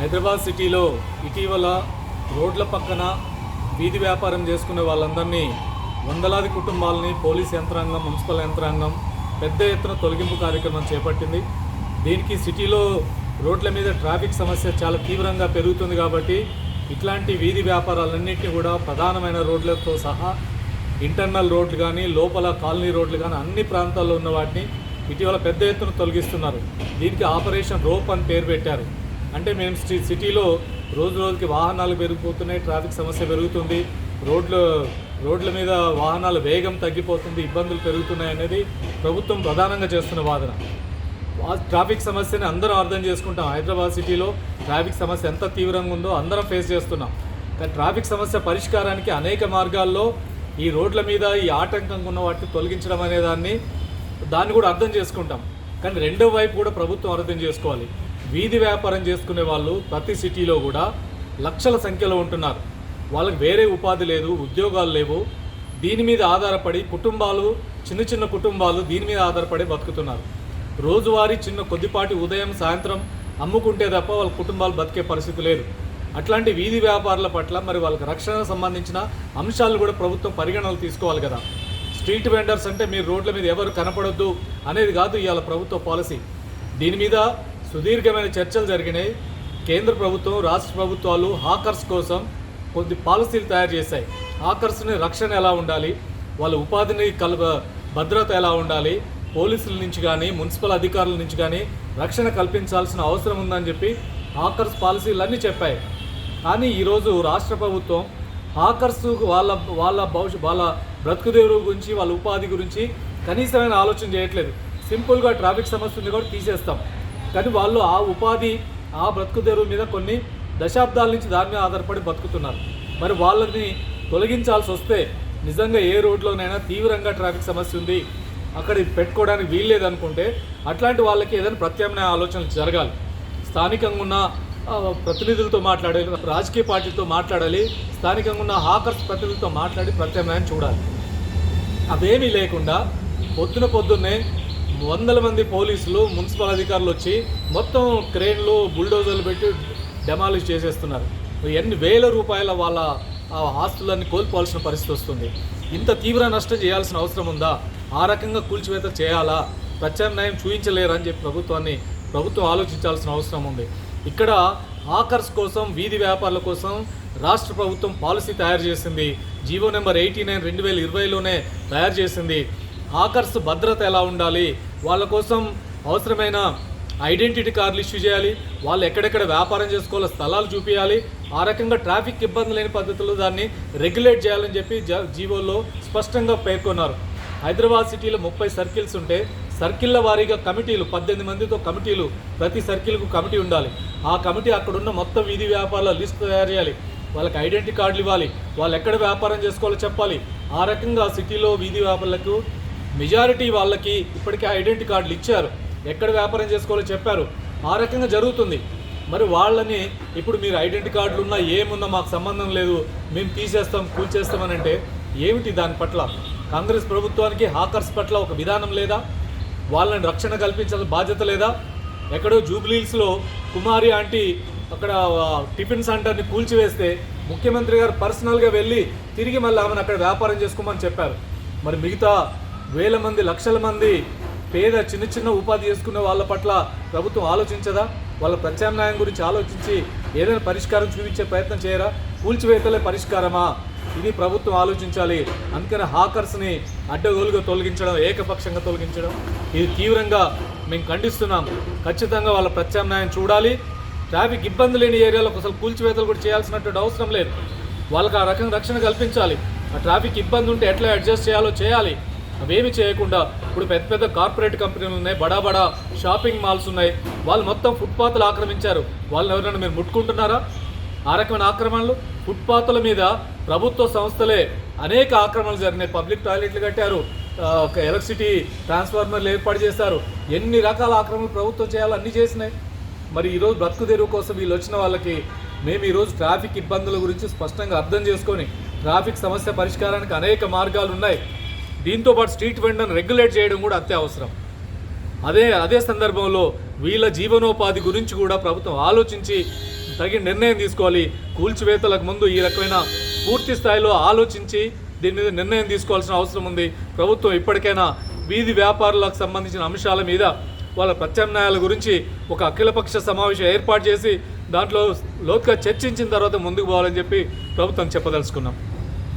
హైదరాబాద్ సిటీలో ఇటీవల రోడ్ల పక్కన వీధి వ్యాపారం చేసుకునే వాళ్ళందరినీ వందలాది కుటుంబాలని పోలీస్ యంత్రాంగం మున్సిపల్ యంత్రాంగం పెద్ద ఎత్తున తొలగింపు కార్యక్రమం చేపట్టింది. దీనికి సిటీలో రోడ్ల మీద ట్రాఫిక్ సమస్య చాలా తీవ్రంగా పెరుగుతుంది కాబట్టి ఇట్లాంటి వీధి వ్యాపారాలన్నింటినీ కూడా ప్రధానమైన రోడ్లతో సహా ఇంటర్నల్ రోడ్లు కానీ లోపల కాలనీ రోడ్లు కానీ అన్ని ప్రాంతాల్లో ఉన్న వాటిని ఇటీవల పెద్ద ఎత్తున తొలగిస్తున్నారు. దీనికి ఆపరేషన్ రోప్ అని పేరు పెట్టారు. అంటే మేము సిటీలో రోజు రోజుకి వాహనాలు పెరిగిపోతున్నాయి ట్రాఫిక్ సమస్య పెరుగుతుంది రోడ్లు రోడ్ల మీద వాహనాల వేగం తగ్గిపోతుంది ఇబ్బందులు పెరుగుతున్నాయి అనేది ప్రభుత్వం ప్రధానంగా చేస్తున్న వాదన. ట్రాఫిక్ సమస్యని అందరం అర్థం చేసుకుంటాం. హైదరాబాద్ సిటీలో ట్రాఫిక్ సమస్య ఎంత తీవ్రంగా ఉందో అందరం ఫేస్ చేస్తున్నాం. కానీ ట్రాఫిక్ సమస్య పరిష్కారానికి అనేక మార్గాల్లో ఈ రోడ్ల మీద ఈ ఆటంకంగా ఉన్న వాటిని తొలగించడం అనే దాన్ని దాన్ని కూడా అర్థం చేసుకుంటాం. కానీ రెండో వైపు కూడా ప్రభుత్వం అర్థం చేసుకోవాలి. వీధి వ్యాపారం చేసుకునే వాళ్ళు ప్రతి సిటీలో కూడా లక్షల సంఖ్యలో ఉంటున్నారు. వాళ్ళకి వేరే ఉపాధి లేదు ఉద్యోగాలు లేవు. దీని మీద ఆధారపడి కుటుంబాలు చిన్న చిన్న కుటుంబాలు దీని మీద ఆధారపడి బతుకుతున్నారు. రోజువారీ చిన్న కొద్దిపాటి ఉదయం సాయంత్రం అమ్ముకుంటే తప్ప వాళ్ళ కుటుంబాలు బతికే పరిస్థితి లేదు. అట్లాంటి వీధి వ్యాపారుల పట్ల మరి వాళ్ళకి రక్షణ సంబంధించిన అంశాలు కూడా ప్రభుత్వం పరిగణనలు తీసుకోవాలి కదా. స్ట్రీట్ వెండర్స్ అంటే మీరు రోడ్ల మీద ఎవరు కనపడొద్దు అనేది కాదు ఇవాళ ప్రభుత్వ పాలసీ. దీని మీద సుదీర్ఘమైన చర్చలు జరిగినాయి. కేంద్ర ప్రభుత్వం రాష్ట్ర ప్రభుత్వాలు హాకర్స్ కోసం కొద్ది పాలసీలు తయారు చేశాయి. హాకర్స్ని రక్షణ ఎలా ఉండాలి? వాళ్ళ ఉపాధిని కల భద్రత ఎలా ఉండాలి? పోలీసుల నుంచి కానీ మున్సిపల్ అధికారుల నుంచి కానీ రక్షణ కల్పించాల్సిన అవసరం ఉందని చెప్పి హాకర్స్ పాలసీలు అన్నీ చెప్పాయి. కానీ ఈరోజు రాష్ట్ర ప్రభుత్వం హాకర్స్ వాళ్ళ వాళ్ళ భవిష్య వాళ్ళ బ్రతుకుదేరు గురించి వాళ్ళ ఉపాధి గురించి కనీసమైన ఆలోచన చేయట్లేదు. సింపుల్గా ట్రాఫిక్ సమస్య ఉంది కూడా తీసేస్తాం. కానీ వాళ్ళు ఆ ఉపాధి ఆ బ్రతుకుదేరు మీద కొన్ని దశాబ్దాల నుంచి దాని మీద ఆధారపడి బతుకుతున్నారు మరి వాళ్ళని తొలగించాల్సి వస్తే నిజంగా ఏ రోడ్లోనైనా తీవ్రంగా ట్రాఫిక్ సమస్య ఉంది. అక్కడ పెట్టుకోవడానికి వీల్లేదనుకుంటే అట్లాంటి వాళ్ళకి ఏదైనా ప్రత్యామ్నాయ ఆలోచనలు జరగాలి. స్థానికంగా ఉన్న ప్రతినిధులతో మాట్లాడాలి రాజకీయ పార్టీలతో మాట్లాడాలి స్థానికంగా ఉన్న హాకర్స్ ప్రతినిధులతో మాట్లాడి ప్రత్యామ్నాయం చూడాలి. అవేమీ లేకుండా పొద్దున పొద్దున్నే వందల మంది పోలీసులు మున్సిపల్ అధికారులు వచ్చి మొత్తం క్రేన్లు బుల్డోజర్లు పెట్టి డెమాలిష్ చేసేస్తున్నారు. ఎన్ని వేల రూపాయల వాళ్ళ ఆస్తులన్నీ కోల్పోవాల్సిన పరిస్థితి వస్తుంది. ఇంత తీవ్ర నష్టం చేయాల్సిన అవసరం ఉందా? ఆ రకంగా కూల్చివేత చేయాలా? ప్రత్యామ్నాయం చూపించలేరు అని చెప్పి ప్రభుత్వాన్ని ప్రభుత్వం ఆలోచించాల్సిన అవసరం ఉంది. ఇక్కడ ఆకర్స్ కోసం వీధి వ్యాపారుల కోసం రాష్ట్ర ప్రభుత్వం పాలసీ తయారు చేసింది. జీవో నెంబర్ ఎయిటీ నైన్ రెండు వేల ఇరవైలోనే తయారు చేసింది. హాకర్స్ భద్రత ఎలా ఉండాలి? వాళ్ళ కోసం అవసరమైన ఐడెంటిటీ కార్డులు ఇష్యూ చేయాలి. వాళ్ళు ఎక్కడెక్కడ వ్యాపారం చేసుకోవాలో స్థలాలు చూపించాలి ఆ రకంగా ట్రాఫిక్ ఇబ్బంది లేని పద్ధతిలో దాన్ని రెగ్యులేట్ చేయాలని చెప్పి జ- జీవోలో స్పష్టంగా పేర్కొన్నారు. హైదరాబాద్ సిటీలో ముప్పై సర్కిల్స్ ఉంటే సర్కిల్ల వారీగా కమిటీలు పద్దెనిమిది మందితో కమిటీలు ప్రతి సర్కిల్కు కమిటీ ఉండాలి. ఆ కమిటీ అక్కడున్న మొత్తం వీధి వ్యాపారాల లిస్ట్ తయారు చేయాలి. వాళ్ళకి ఐడెంటిటీ కార్డులు ఇవ్వాలి. వాళ్ళు ఎక్కడ వ్యాపారం చేసుకోవాలో చెప్పాలి. ఆ రకంగా సిటీలో వీధి వ్యాపారులకు మెజారిటీ వాళ్ళకి ఇప్పటికే ఐడెంటిటీ కార్డులు ఇచ్చారు. ఎక్కడ వ్యాపారం చేసుకోవాలో చెప్పారు. ఆ రకంగా జరుగుతుంది. మరి వాళ్ళని ఇప్పుడు మీరు ఐడెంటిటీ కార్డులు ఉన్నా ఏమున్నా మాకు సంబంధం లేదు మేము తీసేస్తాం కూల్చేస్తామని అంటే ఏమిటి దాని పట్ల? కాంగ్రెస్ ప్రభుత్వానికి హాకర్స్ పట్ల ఒక విధానం లేదా? వాళ్ళని రక్షణ కల్పించాల్సిన బాధ్యత లేదా? ఎక్కడో జూబ్లీస్లో కుమారి ఆంటీ అక్కడ టిఫిన్ సెంటర్ని కూల్చివేస్తే ముఖ్యమంత్రి గారు పర్సనల్గా వెళ్ళి తిరిగి మళ్ళీ ఆమెను అక్కడ వ్యాపారం చేసుకోమని చెప్పారు. మరి మిగతా వేల మంది లక్షల మంది పేద చిన్న చిన్న ఉపాధి చేసుకునే వాళ్ళ పట్ల ప్రభుత్వం ఆలోచించదా? వాళ్ళ ప్రత్యామ్నాయం గురించి ఆలోచించి ఏదైనా పరిష్కారం చూపించే ప్రయత్నం చేయరా? కూల్చివేతలే పరిష్కారమా? ఇది ప్రభుత్వం ఆలోచించాలి. అందుకని హాకర్స్ని అడ్డగోలుగా తొలగించడం ఏకపక్షంగా తొలగించడం ఇది తీవ్రంగా మేము ఖండిస్తున్నాం. ఖచ్చితంగా వాళ్ళ ప్రత్యామ్నాయం చూడాలి. ట్రాఫిక్ ఇబ్బంది లేని ఏరియాలకు అసలు కూల్చివేతలు కూడా చేయాల్సినటువంటి అవసరం లేదు. వాళ్ళకి ఆ రకంగా రక్షణ కల్పించాలి. ఆ ట్రాఫిక్ ఇబ్బంది ఉంటే ఎట్లా అడ్జస్ట్ చేయాలో చేయాలి. అవేమి చేయకుండా ఇప్పుడు పెద్ద పెద్ద కార్పొరేట్ కంపెనీలు ఉన్నాయి బడా బడా షాపింగ్ మాల్స్ ఉన్నాయి. వాళ్ళు మొత్తం ఫుట్పాత్లు ఆక్రమించారు. వాళ్ళని ఎవరైనా మీరు ముట్టుకుంటున్నారా? ఆ రకమైన ఆక్రమణలు? ఫుట్పాత్ల మీద ప్రభుత్వ సంస్థలే అనేక ఆక్రమణలు జరిగినాయి. పబ్లిక్ టాయిలెట్లు కట్టారు. ఒక ఎలక్ట్రిసిటీ ట్రాన్స్ఫార్మర్లు ఏర్పాటు చేశారు. ఎన్ని రకాల ఆక్రమణలు ప్రభుత్వం చేయాలో అన్నీ చేసినాయి. మరి ఈరోజు బ్రతుకు తెరువు కోసం వీళ్ళు వచ్చిన వాళ్ళకి మేము ఈరోజు ట్రాఫిక్ ఇబ్బందుల గురించి స్పష్టంగా అర్థం చేసుకొని ట్రాఫిక్ సమస్య పరిష్కారానికి అనేక మార్గాలు ఉన్నాయి. దీంతో పాటు స్ట్రీట్ వెండర్ని రెగ్యులేట్ చేయడం కూడా అత్యవసరం అదే అదే సందర్భంలో వీళ్ళ జీవనోపాధి గురించి కూడా ప్రభుత్వం ఆలోచించి తగిన నిర్ణయం తీసుకోవాలి. కూల్చివేతలకు ముందు ఈ రకమైన పూర్తి స్థాయిలో ఆలోచించి దీని మీద నిర్ణయం తీసుకోవాల్సిన అవసరం ఉంది. ప్రభుత్వం ఇప్పటికైనా వీధి వ్యాపారులకు సంబంధించిన అంశాల మీద వాళ్ళ ప్రత్యామ్నాయాల గురించి ఒక అఖిలపక్ష సమావేశం ఏర్పాటు చేసి దాంట్లో లోతుగా చర్చించిన తర్వాత ముందుకు పోవాలని చెప్పి ప్రభుత్వం చెప్పదలుచుకున్నాం.